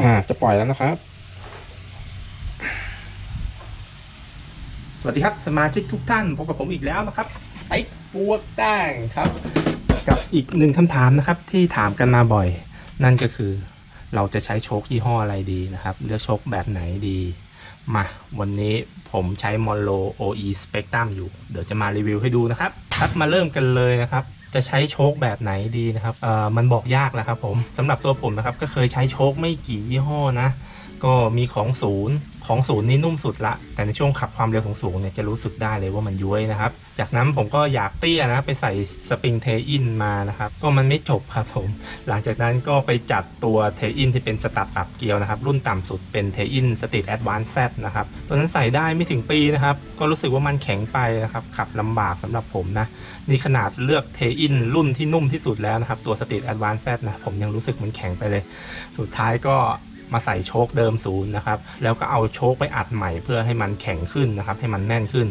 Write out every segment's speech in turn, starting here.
อ่า จะปล่อยแล้วนะครับ สวัสดีครับสมาชิกทุกท่านพบกับผมอีกแล้วนะครับไอ้ปวกแต้งครับ กับอีกหนึ่งคำถามนะครับ ที่ถามกันมาบ่อย นั่นก็คือ เราจะใช้โชคยี่ห้ออะไรดีนะครับ เลือกโชคแบบไหนดี มาวันนี้ผมใช้ m o n r o OE Spectrum อยู่ เดี๋ยวจะมารีวิวให้ดูนะครับ ครับมาเริ่มกันเลยนะครับ จะใช้โชคแบบไหนดีนะครับเอ่อมันบอกยากแหละครับผมสำหรับตัวผมนะครับก็เคยใช้โชคไม่กี่ยี่ห้อนะ ก็มีของศูนย์ ของศูนย์นี่นุ่มสุดละ แต่ในช่วงขับความเร็วสูงๆเนี่ยจะรู้สึกได้เลยว่ามันย้วยนะครับ จากนั้นผมก็อยากเตี้ยนะไปใส่สปริงเทอินมานะครับ ก็มันไม่จบครับผม หลังจากนั้นก็ไปจัดตัวเทอินที่เป็นสตับตับเกียวนะครับ รุ่นต่ำสุดเป็นเทอินสต a ตแอดวานซ์แซนะครับ ตัวนั้นใส่ได้ไม่ถึงปีนะครับ ก็รู้สึกว่ามันแข็งไปนะครับ ขับลำบากสำหรับผมนะ นี่ขนาดเลือกเทอินรุ่นที่นุ่มที่สุดแล้วนะครับ ตัวสต a ตแอดวานซ์แซนะ ผมยังรู้สึกมันแข็งไปเลย สุดท้ายก็ มาใส่โชคเดิมศูนย์นะครับ แล้วก็เอาโชคไปอัดใหม่เพื่อให้มันแข็งขึ้นนะครับ ให้มันแน่นขึ้น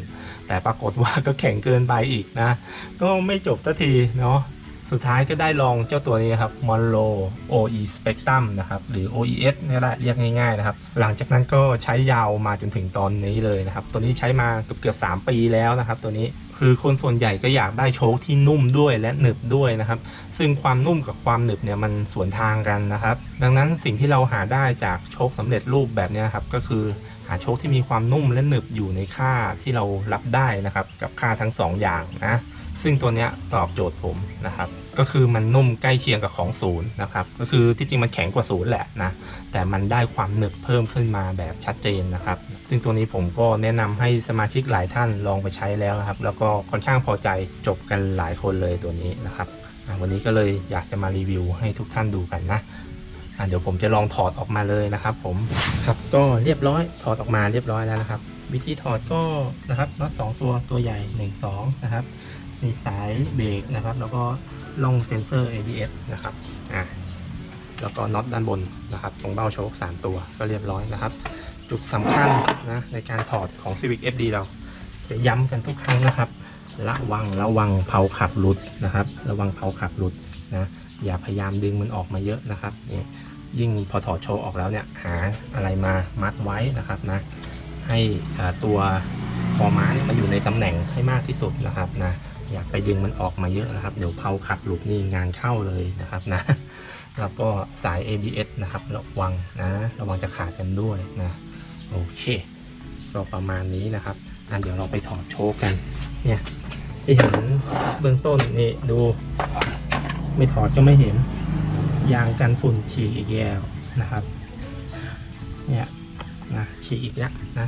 แต่ปรากฏว่าก็แข็งเกินไปอีกนะ ก็ไม่จบสักทีเนาะ สุดท้ายก็ได้ลองเจ้าตัวนี้ครับ Monro OE Spectrum นะครับ หรือ OES นี่แหละเรียกง่ายๆนะครับ หลังจากนั้นก็ใช้ยาวมาจนถึงตอนนี้เลยนะครับ ตัวนี้ใช้มาเกือบเกือบ3ปีแล้วนะครับ ตัวนี้คือคนส่วนใหญ่ก็อยากได้โชคที่นุ่มด้วยและหนึบด้วยนะครับ ซึ่งความนุ่มกับความหนึบเนี่ยมันสวนทางกันนะครับ ดังนั้นสิ่งที่เราหาได้จากโชคสำเร็จรูปแบบนี้ครับก็คือหาโชคที่มีความนุ่มและหนึบอยู่ในค่าที่เรารับได้นะครับ กับค่าทั้งสองอย่างนะ ซึ่งตัวเนี้ยตอบโจทย์ผมนะครับ ก็คือมันนุ่มใกล้เคียงกับของศูนย์นะครับ ก็คือที่จริงมันแข็งกว่าศูนย์แหละนะ แต่มันได้ความหนึบเพิ่มขึ้นมาแบบชัดเจนนะครับ ซึ่งตัวนี้ผมก็แนะนำให้สมาชิกหลายท่านลองไปใช้แล้วครับ แล้วก็ค่อนข้างพอใจจบกันหลายคนเลยตัวนี้นะครับวันนี้ก็เลยอยากจะมารีวิวให้ทุกท่านดูกันนะอะเดี๋ยวผมจะลองถอดออกมาเลยนะครับ ผมครับก็เรียบร้อยถอดออกมาเรียบร้อยแล้วนะครับ วิธีถอดก็นะครับน็อตสองตัวตัวใหญ่1 2นะครับ มีสายเบรกนะครับ แล้วก็ล่องเซนเซอร์ ABS นะครับอะแล้วก็น็อตด้านบนนะครับ ตรงเบ้าโชค3ตัวก็เรียบร้อยนะครับ จุดสำคัญนะในการถอดของ Civic FD เรา จะย้ำกันทุกครั้งนะครับ ระวังระวังเผาขับหลุดนะครับ ระวังเผาขับหลุดนะอย่าพยายามดึงมันออกมาเยอะนะครับนี่ยิ่งพอถอดโชว์ออกแล้วเนี่ยหาอะไรมามัดไว้นะครับนะให้ตัวคอม้าเนี่ยมันอยู่ในตำแหน่งให้มากที่สุดนะครับนะ อย่าไปดึงมันออกมาเยอะนะครับ เดี๋ยวเผาขับหลุดนี่งานเข้าเลยนะครับนะ แล้วก็สาย ABS นะครับ ระวังนะ ระวังจะขาดกันด้วยนะ โอเคก็ประมาณนี้นะครับอันเดี๋ยวเราไปถอดโชคกัน เนี่ยที่เห็นเบื้องต้นนี่ดู ไม่ถอดก็ไม่เห็น ยางกันฝุ่นฉีกอีกแล้วนะครับ เนี่ยนะฉีกอีกแล้วนะ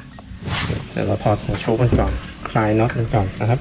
เดี๋ยวเราถอดหัวโชคกันก่อน คลายน็อตกันก่อนนะครับ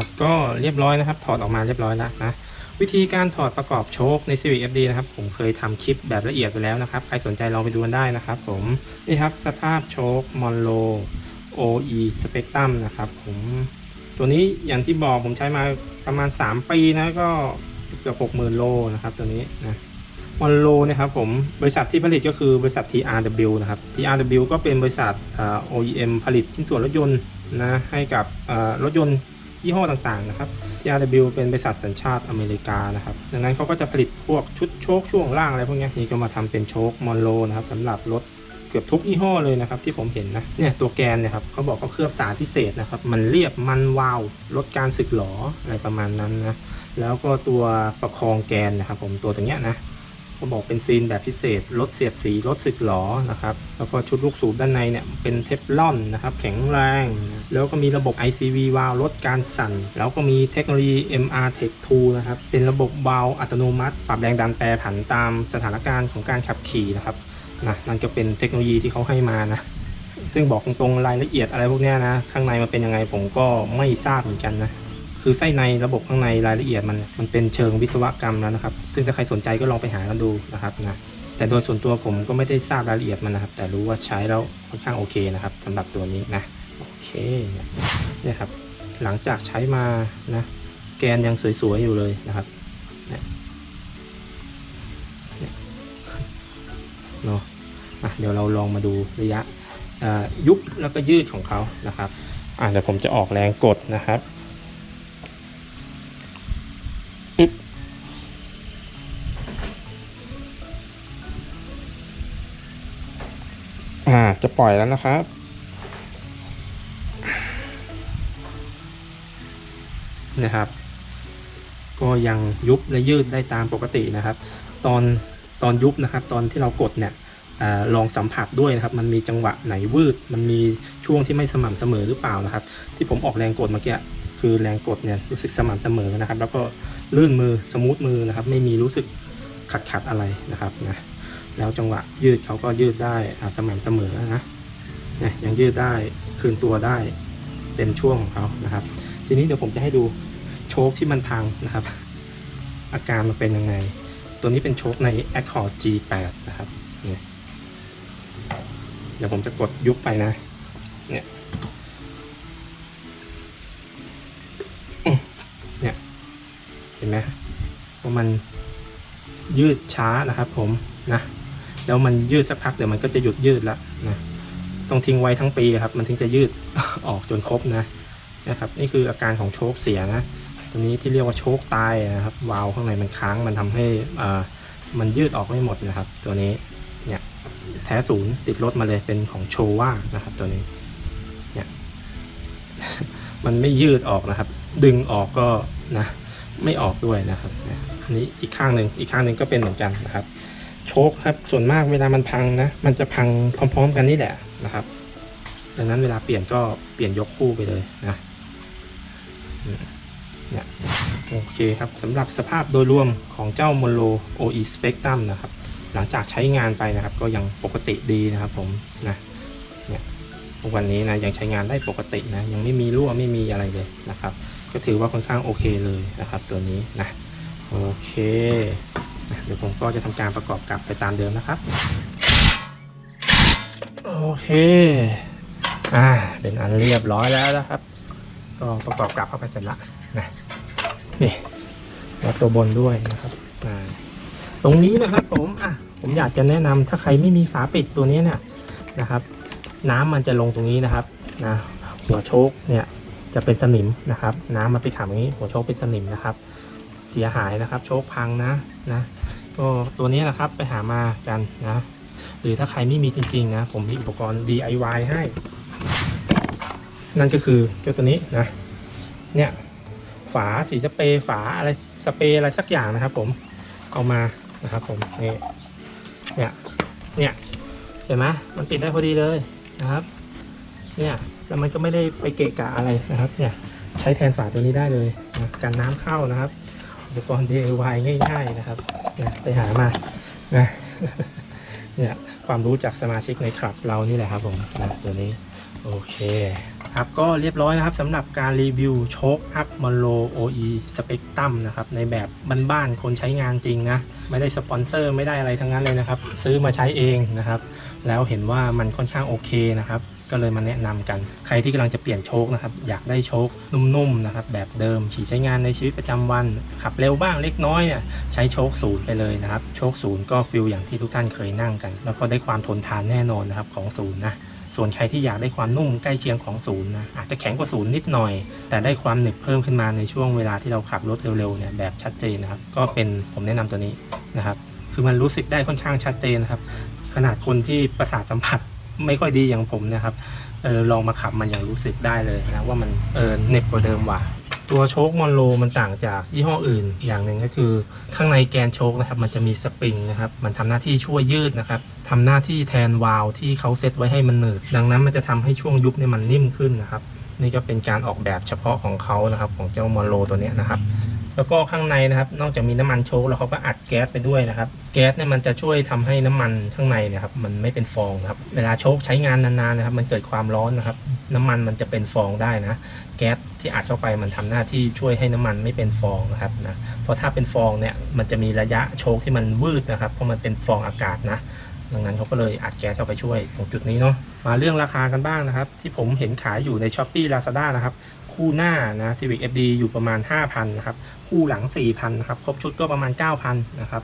ครับ ก็เรียบร้อยนะครับ ถอดออกมาเรียบร้อยแล้วนะวิธีการถอดประกอบโชคใน Civic FD นะครับ ผมเคยทำคลิปแบบละเอียดไปแล้วนะครับ ใครสนใจลองไปดูกันได้นะครับ ผมนี่ครับสภาพโชค Monro OE Spectrum นะครับ ผมตัวนี้อย่างที่บอกผมใช้มาประมาณ 3 ปีนะก็เกือบ60,000โลนะครับ ตัวนี้นะมอนโลนะครับผมบริษัทที่ผลิตก็คือบริษัท TRW นะครับ TRW ก็เป็นบริษัท OEM ผลิตชิ้นส่วนรถยนต์นะให้กับรถยนต์ ยี่ห้อต่างๆนะครับ TRW เป็นบริษัทสัญชาติอเมริกานะครับ ดังนั้นเขาก็จะผลิตพวกชุดโชคช่วงล่างอะไรพวกนี้นี่ก็มาทำเป็นโชคมอนโลนะครับสำหรับรถเกือบทุกยี่ห้อเลยนะครับที่ผมเห็นนะเนี่ยตัวแกนเนี่ยครับเขาบอกเขาเคลือบสารพิเศษนะครับมันเรียบมันวาวลดการสึกหรออะไรประมาณนั้นนะแล้วก็ตัวประคองแกนนะครับผมตัวตรงเนี้ยนะ เขาบอกเป็นซีนแบบพิเศษลดเสียดสีลดสึกหรอนะครับแล้วก็ชุดลูกสูบด้านในเนี่ยเป็นเทฟลอนนะครับแข็งแรง แล้วก็มีระบบ ICV วาล์วลดการสั่น แล้วก็มีเทคโนโลยี MR Tech 2นะครับเป็นระบบวาล์วอัตโนมัติ ปรับแรงดันแปรผันตามสถานการณ์ของการขับขี่นะครับนะนั่นก็เป็นเทคโนโลยีที่เขาให้มานะซึ่งบอกตรงๆรายละเอียดอะไรพวกนี้นะข้างในมันเป็นยังไงผมก็ไม่ทราบเหมือนกันนะ คือไส้ในระบบข้างในรายละเอียดมันมันเป็นเชิงวิศวกรรมแล้วนะครับ ซึ่งถ้าใครสนใจก็ลองไปหากันดูนะครับนะแต่โดยส่วนตัวผมก็ไม่ได้ทราบรายละเอียดมันนะครับ แต่รู้ว่าใช้แล้วค่อนข้างโอเคนะครับสำหรับตัวนี้นะโอเคเนี่ยครับ หลังจากใช้มานะแกนยังสวยๆอยู่เลยนะครับเนี่ยเนาะะเดี๋ยวเราลองมาดูระยะยุบแล้วก็ยืดของเขานะครับอะเดี๋ยวผมจะออกแรงกดนะครับ จะปล่อยแล้วนะครับ นะครับ ก็ยังยุบและยืดได้ตามปกตินะครับ ตอนตอนยุบนะครับ ตอนที่เรากดเนี่ยอลองสัมผัสด้วยนะครับ มันมีจังหวะไหนวืด มันมีช่วงที่ไม่สม่ำเสมอหรือเปล่านะครับ ที่ผมออกแรงกดเมื่อกี้คือแรงกดเนี่ยรู้สึกสม่ำเสมอนะครับ แล้วก็ลื่นมือสมูทมือนะครับ ไม่มีรู้สึกขัดขัดอะไรนะครับนะ แล้วจังหวะยืดเขาก็ยืดได้อ่าสม่ำเสมอนะเนี่ยยังยืดได้คืนตัวได้เต็มช่วงของเขานะครับ ทีนี้เดี๋ยวผมจะให้ดูโชคที่มันพังนะครับ อาการมันเป็นยังไง ตัวนี้เป็นโชคใน Accord G8 นะครับเนี่ยเดี๋ยวผมจะกดยุบไปนะเนี่ยเนี่ยเห็นไหมว่ามัน ยืดช้านะครับผมนะแล้วมันยืดสักพักเดี๋ยวมันก็จะหยุดยืดล้วนะต้องทิ้งไว้ทั้งปีครับ มันถึงจะยืดออกจนครบนะนะครับ นี่คืออาการของโชคเสียนะตัวนี้ที่เรียกว่าโชคตายนะครับ วาล์วข้างในมันค้างมันทำให้อ่ามันยืดออกไม่หมดนะครับ ตัวนี้เนี่ยแท้ศูนย์ติดรถมาเลยเป็นของโชว่านะครับ ตัวนี้เนี่ยมันไม่ยืดออกนะครับ ดึงออกก็นะ ไม่ออกด้วยนะครับอันนี้อีกข้างหนึ่งอีกข้างหนึ่งก็เป็นเหมือนกันนะครับ โชคครับส่วนมากเวลามันพังนะ มันจะพังพร้อม ๆ กันนี่แหละนะครับ ดังนั้นเวลาเปลี่ยนก็เปลี่ยนยกคู่ไปเลยนะเนี่ยโอเคครับสำหรับสภาพโดยรวมของเจ้า m o n r o OE Spectrum นะครับ หลังจากใช้งานไปนะครับ ก็ยังปกติดีนะครับผมนะเนี่ยวันนี้นะยังใช้งานได้ปกตินะ ยังไม่มีรั่วไม่มีอะไรเลยนะครับ ก็ถือว่าค่อนข้างโอเคเลยนะครับตัวนี้นะโอเคเดี๋ยวผมก็จะทำการประกอบกลับไปตามเดิมนะครับ โอเคอ่าเป็นอันเรียบร้อยแล้วนะครับ ก็ประกอบกลับเข้าไปเสร็จละนะนี่แล้วตัวบนด้วยนะครับอ่าตรงนี้นะครับผมอะผมอยากจะแนะนำถ้าใครไม่มีฝาปิดตัวนี้เนี่ยนะครับ น้ำมันจะลงตรงนี้นะครับนะหัวโชคเนี่ย จะเป็นสนิมนะครับ น้ำมันไปขังอย่างนี้หัวโชคเป็นสนิมนะครับ เสียหายนะครับ โชคพังนะนะก็ตัวนี้นะครับไปหามากันนะ หรือถ้าใครไม่มีจริงๆนะ ผมมีอุปกรณ์ DIY ให้ นั่นก็คือเจ้าตัวนี้นะ เนี่ยฝาสีสเปรย์ฝาอะไรสเปรย์อะไรสักอย่างนะครับ ผมเอามานะครับ ผมนี่เนี่ยเนี่ยเห็นไหมมันปิดได้พอดีเลยนะครับ เนี่ย แล้วมันก็ไม่ได้ไปเกะกะอะไรนะครับ เนี่ยใช้แทนฝาตัวนี้ได้เลยนะกันน้ำเข้านะครับอุปกรณ์ DIY ง่าย ๆนะครับไปหามานะเนี่ยความรู้จากสมาชิกในคลับเรานี่แหละครับผมนะตัวนี้โอเคครับก็เรียบร้อยนะครับสำหรับการรีวิวโชคอัพมอนโล OE Spectrum นะครับในแบบบ้านๆคนใช้งานจริงนะ ไม่ได้สปอนเซอร์ไม่ได้อะไรทั้งนั้นเลยนะครับ ซื้อมาใช้เองนะครับ แล้วเห็นว่ามันค่อนข้างโอเคนะครับ ก็เลยมาแนะนำกัน ใครที่กำลังจะเปลี่ยนโชคนะครับ อยากได้โชคนุ่มๆนะครับ แบบเดิมขี่ใช้งานในชีวิตประจำวัน ขับเร็วบ้างเล็กน้อยเนี่ยใช้โชคศูนย์ไปเลยนะครับ โชคศูนย์ก็ฟิลอย่างที่ทุกท่านเคยนั่งกัน แล้วก็ได้ความทนทานแน่นอนนะครับของศูนย์นะส่วนใครที่อยากได้ความนุ่มใกล้เคียงของศูนย์นะอาจจะแข็งกว่าศูนย์นิดหน่อย แต่ได้ความหนึบเพิ่มขึ้นมาในช่วงเวลาที่เราขับรถเร็วๆเนี่ยแบบชัดเจนนะครับ ก็เป็นผมแนะนำตัวนี้นะครับ คือมันรู้สึกได้ค่อนข้างชัดเจนนะครับ ขนาดคนที่ประสาทสัมผัส ไม่ค่อยดีอย่างผมนะครับเออลองมาขับมันยังรู้สึกได้เลยนะว่ามันเออเหน็บกว่าเดิมว่ะตัวโชคมอนโลมันต่างจากยี่ห้ออื่น อย่างหนึ่งก็คือ ข้างในแกนโชคนะครับ มันจะมีสปริงนะครับ มันทำหน้าที่ช่วยยืดนะครับทำหน้าที่แทนวาล์วที่เขาเซตไว้ให้มันหนืด ดังนั้นมันจะทำให้ช่วงยุบเนี่ยมันนิ่มขึ้นนะครับ นี่ก็เป็นการออกแบบเฉพาะของเขานะครับ ของเจ้ามอนโลตัวเนี้ยนะครับ แล้วก็ข้างในนะครับ นอกจากมีน้ำมันโชคแล้วเขาก็อัดแก๊สไปด้วยนะครับ แก๊สเนี่ยมันจะช่วยทำให้น้ำมันข้างในนะครับ มันไม่เป็นฟองครับ เวลาโชคใช้งานนานๆนะครับ มันเกิดความร้อนนะครับ น้ำมันมันจะเป็นฟองได้นะ แก๊สที่อัดเข้าไปมันทำหน้าที่ช่วยให้น้ำมันไม่เป็นฟองนะครับนะ เพราะถ้าเป็นฟองเนี่ย มันจะมีระยะโชคที่มันวืดนะครับ เพราะมันเป็นฟองอากาศนะดังนั้นเขาก็เลยอัดแก๊สเข้าไปช่วยตรงจุดนี้เนาะมาเรื่องราคากันบ้างนะครับ ที่ผมเห็นขายอยู่ใน s h อ p e e Lazada นะครับ คู่หน้านะ Civic FD อยู่ประมาณ 5,000นะครับ คู่หลัง 4,000นะครับ ครบชุดก็ประมาณ 9,000นะครับ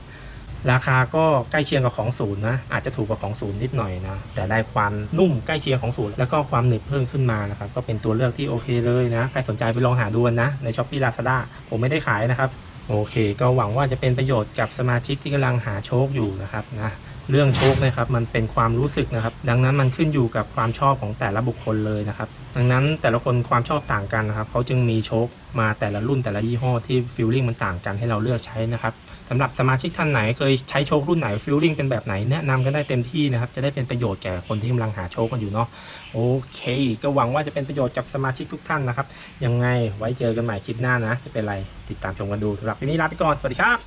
ราคาก็ใกล้เคียงกับของศูนย์นะ อาจจะถูกกว่าของศูนย์นิดหน่อยนะ แต่ได้ความนุ่มใกล้เคียงของศูนย์แล้วก็ความหนึบเพิ่มขึ้นมานะครับ ก็เป็นตัวเลือกที่โอเคเลยนะ ใครสนใจไปลองหาดูนะ ในช้อปปี้ลาซาด้าผมไม่ได้ขายนะครับ โอเค ก็หวังว่าจะเป็นประโยชน์กับสมาชิกที่กำลังหาโชคอยู่นะครับนะเรื่องโชคนะครับมันเป็นความรู้สึกนะครับ ดังนั้นมันขึ้นอยู่กับความชอบของแต่ละบุคคลเลยนะครับ ดังนั้นแต่ละคนความชอบต่างกันนะครับเขาจึงมีโชคมาแต่ละรุ่นแต่ละยี่ห้อที่ฟิลลิ่งมันต่างกันให้เราเลือกใช้นะครับ สำหรับสมาชิกท่านไหนเคยใช้โชครุ่นไหนฟิลลิ่งเป็นแบบไหนแนะนำกันได้เต็มที่นะครับ จะได้เป็นประโยชน์แก่คนที่กำลังหาโชคกันอยู่เนาะโอเค ก็หวังว่าจะเป็นประโยชน์กับสมาชิกทุกท่านนะครับ ยังไงไว้เจอกันใหม่คลิปหน้านะ จะเป็นไรติดตามชมกันดูสำหรับคลิปนี้ลาไปก่อนสวัสดีครับ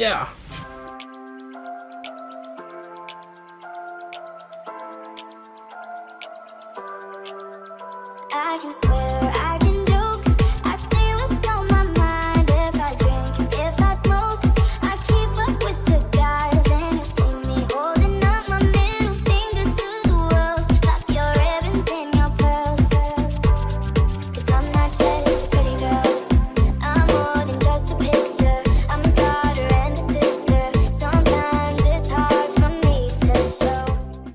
yeah